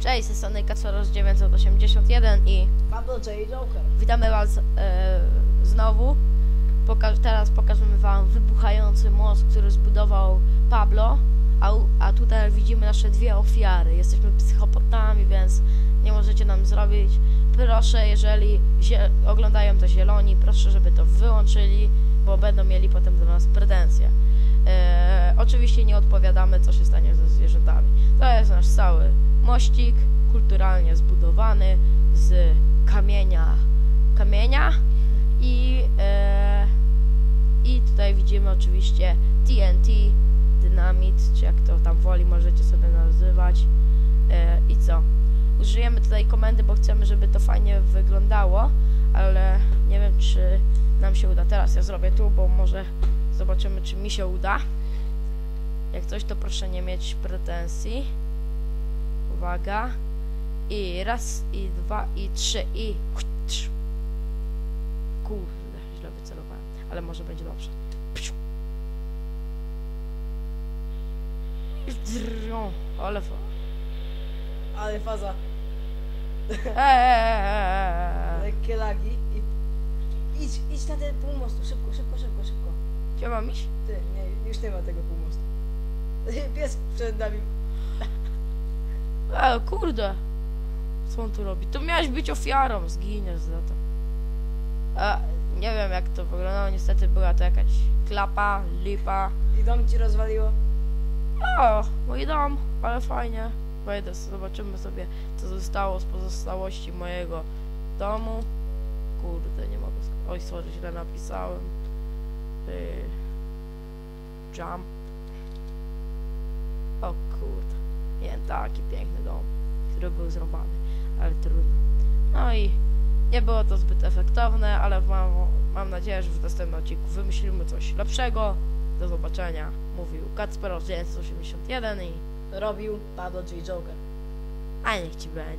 Cześć, ze strony Kacperos 981 i Pablo J. Joker. witamy was e, znowu. Poka teraz pokażemy wam wybuchający most, który zbudował Pablo, a, a tutaj widzimy nasze dwie ofiary. Jesteśmy psychopatami, więc nie możecie nam zrobić. Proszę, jeżeli oglądają to zieloni, proszę, żeby to wyłączyli, bo będą mieli potem do nas pretensje. Oczywiście nie odpowiadamy, co się stanie ze zwierzętami. To jest nasz cały mościk, kulturalnie zbudowany z kamienia, kamienia i, e, i tutaj widzimy oczywiście TNT, dynamit, czy jak to tam woli możecie sobie nazywać. E, I co? Użyjemy tutaj komendy, bo chcemy, żeby to fajnie wyglądało, ale nie wiem, czy nam się uda. Teraz ja zrobię tu, bo może zobaczymy, czy mi się uda. Jak coś, to proszę nie mieć pretensji. Uwaga. I raz, i dwa, i trzy, i... Kurde, źle wycelowałem, ale może będzie dobrze. O, Ale fa... Ale faza. Eee, Lekkie lagi i... Idź, idź na ten półmostu. Szybko, szybko, szybko, szybko. Gdzie mam iść? Ty, nie, już nie ma tego półmostu. Pies przed nami. E, kurde. Co on tu robi? To miałeś być ofiarą, zginiesz za to. E, nie wiem jak to wyglądało, niestety była to jakaś klapa, lipa. I dom ci rozwaliło. O, mój dom, ale fajnie. Wejdę, zobaczymy sobie, co zostało z pozostałości mojego domu. Kurde, nie mogę. Oj, sorry, źle napisałem. Y, jump. O kurde. Nie, taki piękny dom, który był zrąbany, ale trudno. No i nie było to zbyt efektowne, ale mam, mam nadzieję, że w następnym odcinku wymyślimy coś lepszego. Do zobaczenia, mówił Kacper 981 i Robił Pablo J. Joker. a niech ci będzie.